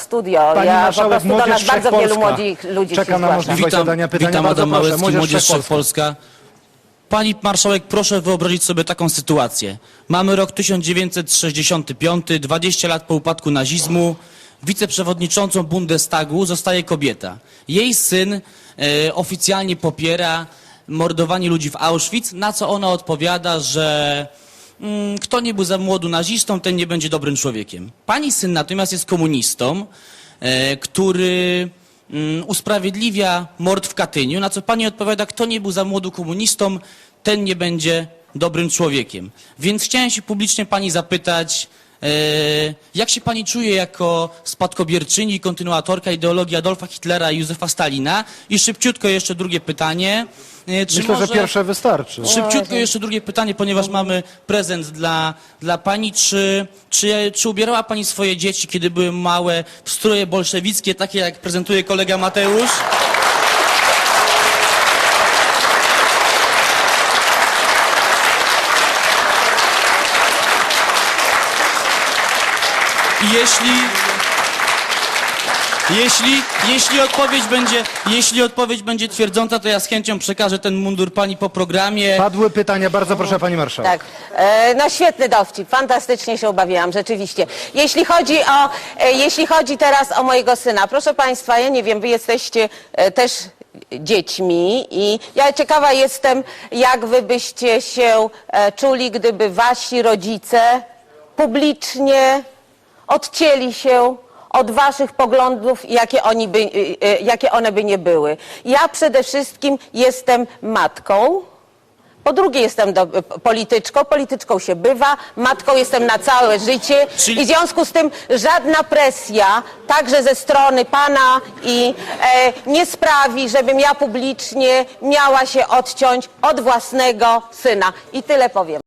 studio. Pani ja po marszałek, prostu do nas bardzo wielu Wszechpolska młodych ludzi czeka się na zgłasza. możliwość Witam, zadania pytania. witam Bardzo Adam proszę, Małecki, Młodzież Młodzież Wszechpolska. Pani marszałek, proszę wyobrazić sobie taką sytuację. Mamy rok 1965, 20 lat po upadku nazizmu. Wiceprzewodniczącą Bundestagu zostaje kobieta. Jej syn e, oficjalnie popiera mordowanie ludzi w Auschwitz, na co ona odpowiada, że kto nie był za młodu nazistą, ten nie będzie dobrym człowiekiem. Pani syn natomiast jest komunistą, e, który mm, usprawiedliwia mord w Katyniu, na co pani odpowiada, kto nie był za młodu komunistą, ten nie będzie dobrym człowiekiem. Więc chciałem się publicznie pani zapytać, jak się pani czuje jako spadkobierczyni i kontynuatorka ideologii Adolfa Hitlera i Józefa Stalina? I szybciutko jeszcze drugie pytanie. E, Czy Myślę, może... że pierwsze wystarczy. Szybciutko jeszcze drugie pytanie, ponieważ mamy prezent dla, dla pani. Czy, czy, czy ubierała pani swoje dzieci, kiedy były małe, w stroje bolszewickie, takie jak prezentuje kolega Mateusz? Jeśli... Jeśli, jeśli, odpowiedź będzie, jeśli odpowiedź będzie twierdząca, to ja z chęcią przekażę ten mundur pani po programie. Padły pytania, bardzo proszę pani marszałek. Tak, e, no świetny dowcip, fantastycznie się ubawiłam, rzeczywiście. Jeśli chodzi o, e, jeśli chodzi teraz o mojego syna, proszę Państwa, ja nie wiem, Wy jesteście e, też dziećmi i ja ciekawa jestem, jak Wy byście się e, czuli, gdyby Wasi rodzice publicznie odcięli się od waszych poglądów, jakie, oni by, y, y, jakie one by nie były. Ja przede wszystkim jestem matką, po drugie jestem do, polityczką, polityczką się bywa, matką jestem na całe życie Czyli- i w związku z tym żadna presja, także ze strony pana i e, nie sprawi, żebym ja publicznie miała się odciąć od własnego syna. I tyle powiem.